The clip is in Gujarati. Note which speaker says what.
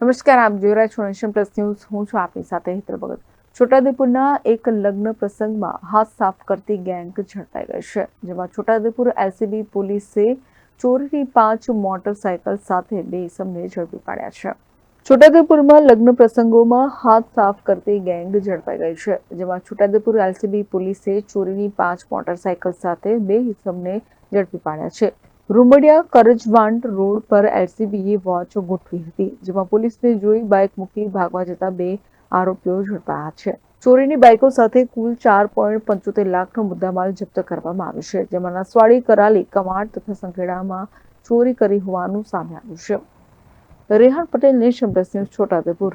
Speaker 1: નમસ્કાર, આપ જોઈ રહ્યા છો નેશન પ્લસ ન્યૂઝ હું છું આપની સાથે હિત્ર ભગત. છોટાઉદેપુરના એક લગ્ન પ્રસંગમાં હાથ સાફ કરતી ગેંગ ઝડપાઈ ગઈ છે, જેમાં છોટાઉદેપુર એલસીબી પોલીસે ચોરીની પાંચ મોટરસાયકલ સાથે બે ઇસમને ઝડપી પાડ્યા છે. છોટાઉદેપુરમાં લગ્ન પ્રસંગોમાં હાથ સાફ કરતી ગેંગ ઝડપાઈ ગઈ છે, જેમાં છોટાઉદેપુર એલસીબી પોલીસે ચોરીની પાંચ મોટરસાયકલ સાથે બે ઇસમને ઝડપી પાડ્યા છે. રૂમડિયા કરજવાંટ રોડ પર એલસીબીએ વોચ ગોઠવી હતી, જેમાં પોલીસને જોઈ બાઇક મૂકી ભાગવા જતા બે આરોપીઓ ઝડપાયા છે. ચોરીની બાઇકો સાથે કુલ ચાર પોઈન્ટ પંચોતેર લાખનો મુદ્દામાલ જપ્ત કરવામાં આવ્યો છે, જેમાં નસવાડી, કરાલી, કમાડ તથા સંખેડામાં ચોરી કરી હોવાનું સામે આવ્યું છે. Rehan Patel nation plus news, Chhotaudepur.